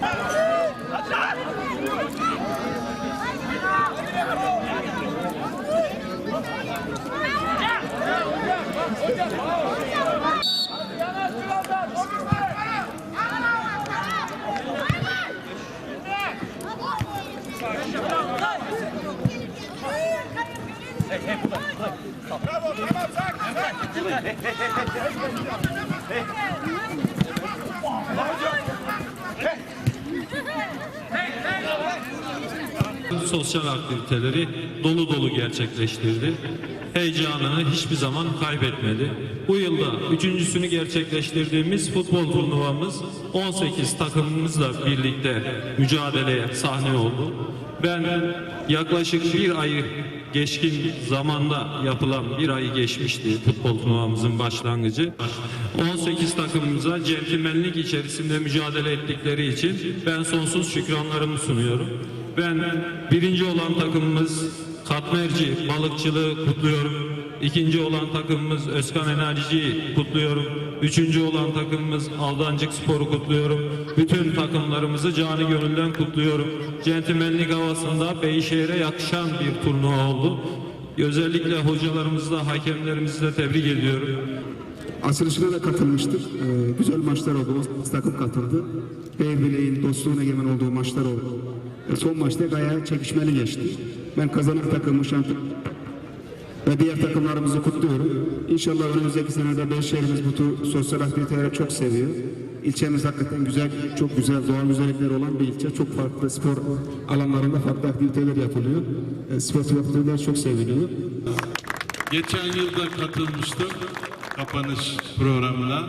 Pardon. Sosyal aktiviteleri dolu dolu gerçekleştirdi. Heyecanını hiçbir zaman kaybetmedi. Bu yılda üçüncüsünü gerçekleştirdiğimiz futbol turnuvamız 18 takımımızla birlikte mücadeleye sahne oldu. Ben yaklaşık bir ayı geçkin zamanda yapılan bir ayı geçmişti futbol turnuvamızın başlangıcı. 18 takımımıza centilmenlik içerisinde mücadele ettikleri için ben sonsuz şükranlarımı sunuyorum. Ben birinci olan takımımız Katmerci balıkçılığı kutluyorum. İkinci olan takımımız Özkan Enerji'yi kutluyorum. Üçüncü olan takımımız Aldancık Spor'u kutluyorum. Bütün takımlarımızı canı gönülden kutluyorum. Centilmenlik havasında Beyşehir'e yakışan bir turnuva oldu. Özellikle hocalarımızı da hakemlerimizi de tebrik ediyorum. Açılışına da katılmıştık. Ee, güzel maçlar oldu. 18 takım katıldı. Beybileğin dostluğun egemen olduğu maçlar oldu. E, son maçta gayet çekişmeli geçti. Ben kazanan takımı şampiyon ve diğer takımlarımızı kutluyorum. İnşallah önümüzdeki senede Beyşehir'imiz bu tür sosyal aktiviteleri çok seviyor. İlçemiz hakikaten güzel, çok güzel doğal güzellikleri olan bir ilçe. Çok farklı spor alanlarında farklı aktiviteler yapılıyor. E, sportif aktiviteler çok seviliyor. Geçen yılda katılmıştım kapanış programına,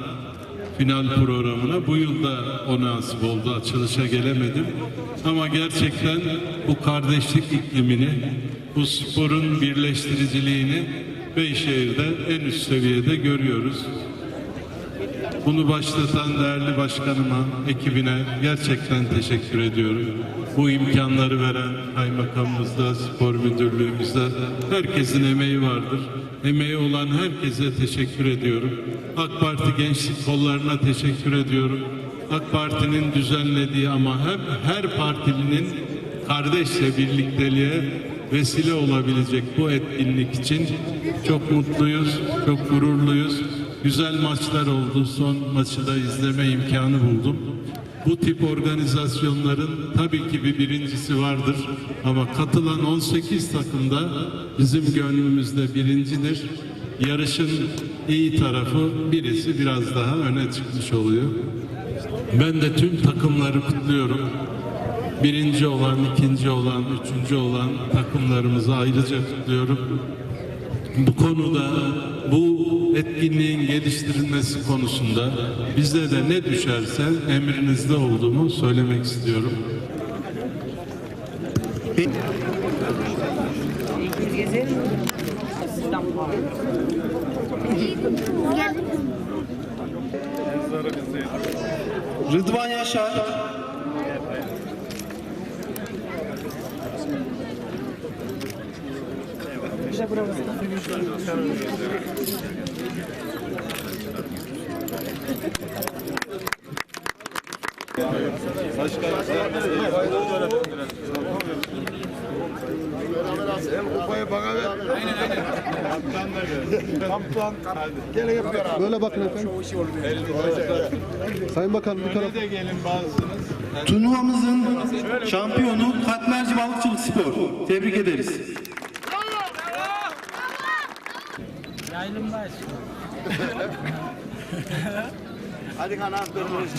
final programına. Bu yılda o nasip oldu. Açılışa gelemedim. Ama gerçekten bu kardeşlik iklimini, bu sporun birleştiriciliğini Beyşehir'de en üst seviyede görüyoruz. Bunu başlatan değerli başkanıma, ekibine gerçekten teşekkür ediyorum. Bu imkanları veren kaymakamımızda, spor müdürlüğümüzde herkesin emeği vardır. Emeği olan herkese teşekkür ediyorum. AK Parti gençlik kollarına teşekkür ediyorum. AK Parti'nin düzenlediği ama hem her partilinin kardeşle birlikteliğe vesile olabilecek bu etkinlik için çok mutluyuz, çok gururluyuz. Güzel maçlar oldu. Son maçı da izleme imkanı buldum. Bu tip organizasyonların tabii ki bir birincisi vardır. Ama katılan 18 takımda bizim gönlümüzde birincidir. Yarışın iyi tarafı birisi biraz daha öne çıkmış oluyor. Ben de tüm takımları kutluyorum. Birinci olan, ikinci olan, üçüncü olan takımlarımızı ayrıca kutluyorum. Bu konuda bu etkinliğin geliştirilmesi konusunda bize de ne düşerse emrinizde olduğumu söylemek istiyorum. Rıdvan Yaşar. Böyle bakın efendim. Sayın Bakan bu taraf. Turnuvamızın şampiyonu Katmerci Balıkçılık Spor. Tebrik ederiz. Hadi kanatlarımız.